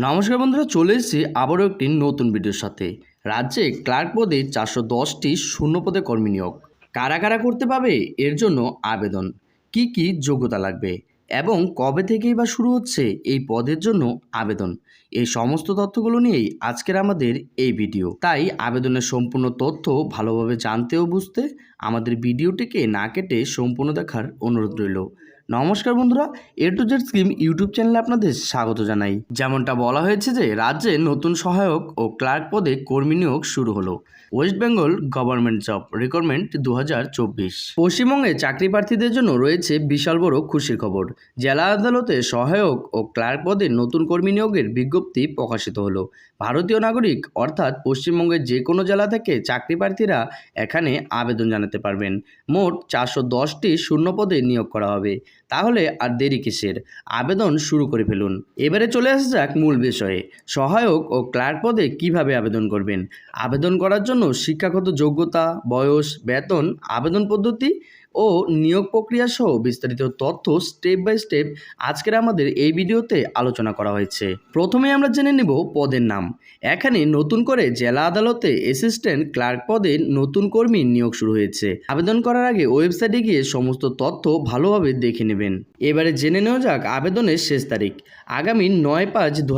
নমস্কার বন্ধুরা, চলে এসেছি আবারও একটি নতুন ভিডিওর সাথে। রাজ্যে ক্লার্ক পদে চারশো দশটি শূন্য পদে কর্মী নিয়োগ। কারা কারা করতে পাবে এর জন্য আবেদন? কি কি যোগ্যতা লাগবে? এবং কবে থেকেই বা শুরু হচ্ছে এই পদের জন্য আবেদন? এই সমস্ত তথ্যগুলো নিয়েই আজকের আমাদের এই ভিডিও। তাই আবেদনের সম্পূর্ণ তথ্য ভালোভাবে জানতে ও বুঝতে আমাদের ভিডিওটিকে না কেটে সম্পূর্ণ দেখার অনুরোধ রইল। নমস্কার বন্ধুরা A to Z scheme YouTube চ্যানেলে আপনাদের স্বাগত জানাই। যেমনটা বলা হয়েছে যে, রাজ্যে নতুন সহায়ক ও ক্লার্ক পদে কর্মী নিয়োগ শুরু হলো। West Bengal government job recruitment দু হাজার চব্বিশ। পশ্চিমবঙ্গে চাকরি প্রার্থীদের জন্য রয়েছে বিশাল বড় খুশির খবর। জেলা আদালতে সহায়ক ও ক্লার্ক পদে নতুন কর্মী নিয়োগের বিজ্ঞপ্তি প্রকাশিত হলো। ভারতীয় নাগরিক, অর্থাৎ পশ্চিমবঙ্গের যে কোনো জেলা থেকে চাকরি প্রার্থীরা এখানে আবেদন জানাতে পারবেন। মোট চারশো দশটি শূন্য পদে নিয়োগ করা হবে। তাহলে আর দেরি কিসের? আবেদন শুরু করে ফেলুন। এবারে চলে আসা যাক মূল বিষয়ে। সহায়ক ও ক্লার্ক পদে কীভাবে আবেদন করবেন? আবেদন করার জন্য শিক্ষাগত যোগ্যতা, বয়স, বেতন, আবেদন পদ্ধতি ও নিয়োগ প্রক্রিয়া সহ বিস্তারিত তথ্য স্টেপ বাই স্টেপ আজকের আমাদের এই ভিডিওতে আলোচনা করা হয়েছে। প্রথমে আমরা জেনে নেব পদের নাম। এখানে নতুন করে জেলা আদালতে অ্যাসিস্ট্যান্ট ক্লার্ক পদে নতুন কর্মী নিয়োগ শুরু হয়েছে। আবেদন করার আগে ওয়েবসাইটে গিয়ে সমস্ত তথ্য ভালোভাবে দেখে নেবেন। এবারে জেনে নেওয়া যাক আবেদনের শেষ তারিখ। আগামী নয় পাঁচ দু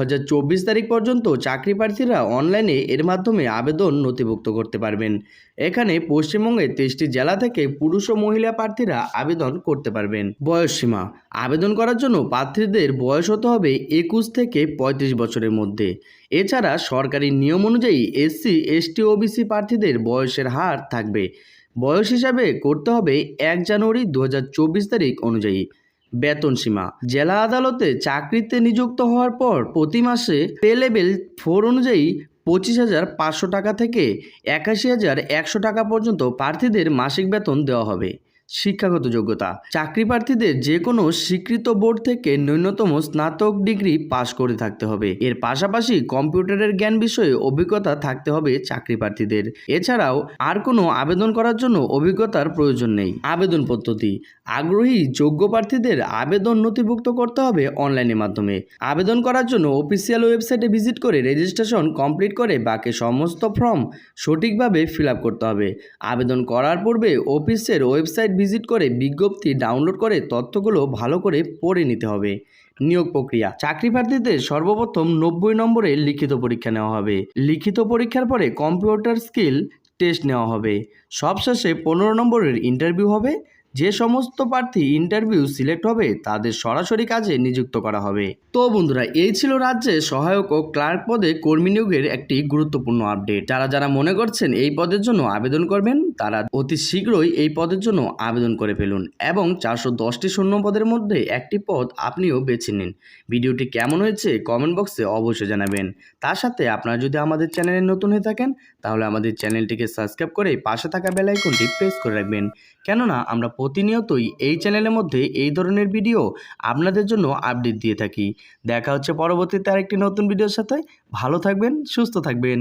তারিখ পর্যন্ত চাকরি প্রার্থীরা অনলাইনে এর মাধ্যমে আবেদন নথিভুক্ত করতে পারবেন। এখানে পশ্চিমবঙ্গের তেইশটি জেলা থেকে পুরুষ ও মহিলা প্রার্থীরা আবেদন করতে পারবেন। বয়স সীমা। আবেদন করার জন্য প্রার্থীদের বয়স হতে হবে একুশ থেকে পঁয়ত্রিশ বছরের মধ্যে। এছাড়া সরকারি নিয়ম অনুযায়ী এসসি এসটি ওবিসি প্রার্থীদের বয়সের হার থাকবে। বয়স হিসাবে করতে হবে এক জানুয়ারি দু হাজার চব্বিশ তারিখ অনুযায়ী। বেতন সীমা। জেলা আদালতে চাকরিতে নিযুক্ত হওয়ার পর প্রতি মাসে পে লেভেল ফোর অনুযায়ী পঁচিশ হাজার পাঁচশো টাকা থেকে একাশি হাজার একশো টাকা পর্যন্ত প্রার্থীদের মাসিক বেতন দেওয়া হবে। শিক্ষাগত যোগ্যতা। চাকরি প্রার্থীদের যে কোনো স্বীকৃত বোর্ড থেকে ন্যূনতম স্নাতক ডিগ্রি পাশ করে থাকতে হবে। এর পাশাপাশি কম্পিউটারের জ্ঞান বিষয়ে অভিজ্ঞতা থাকতে হবে চাকরি প্রার্থীদের। এছাড়াও আর কোনো আবেদন করার জন্য অভিজ্ঞতার প্রয়োজন নেই। আবেদন পদ্ধতি। আগ্রহী যোগ্য প্রার্থীদের আবেদন নথিভুক্ত করতে হবে অনলাইনের মাধ্যমে। আবেদন করার জন্য অফিসিয়াল ওয়েবসাইটে ভিজিট করে রেজিস্ট্রেশন কমপ্লিট করে বাকি সমস্ত ফর্ম সঠিকভাবে ফিল করতে হবে। আবেদন করার পূর্বে অফিসের ওয়েবসাইট ভিজিট করে, বিজ্ঞপ্তি ডাউনলোড করে তথ্যগুলো ভালো করে পড়ে নিতে হবে। নিয়োগ প্রক্রিয়া, চাকরি প্রার্থীদের সর্বপ্রথম নব্বই নম্বরে লিখিত পরীক্ষা নেওয়া হবে। লিখিত পরীক্ষার পরে কম্পিউটার স্কিল টেস্ট নেওয়া হবে। সবশেষে পনেরো নম্বরের ইন্টারভিউ হবে। যে সমস্ত প্রার্থী ইন্টারভিউ সিলেক্ট হবে, তাদের সরাসরি কাজে নিযুক্ত করা হবে। তো বন্ধুরা, এই ছিল রাজ্যে সহায়ক ও ক্লার্ক পদে কর্মী নিয়োগের একটি গুরুত্বপূর্ণ আপডেট যারা যারা মনে করছেন এই পদের জন্য আবেদন করবেন, তারা অতি শীঘ্রই এই পদের জন্য আবেদন করে ফেলুন এবং চারশো দশটি শূন্য পদের মধ্যে একটি পদ আপনিও বেছে নিন। ভিডিওটি কেমন হয়েছে কমেন্ট বক্সে অবশ্যই জানাবেন। তার সাথে আপনারা যদি আমাদের চ্যানেলে নতুন হয়ে থাকেন, তাহলে আমাদের চ্যানেলটিকে সাবস্ক্রাইব করে পাশে থাকা বেল আইকনটি প্রেস করে রাখবেন। কেননা, আমরা প্রতিনিয়তই এই চ্যানেলের মধ্যে এই ধরনের ভিডিও আপনাদের জন্য আপডেট দিয়ে থাকি। দেখা হচ্ছে পরবর্তীতে আরেকটি নতুন ভিডিওর সাথে। ভালো থাকবেন, সুস্থ থাকবেন।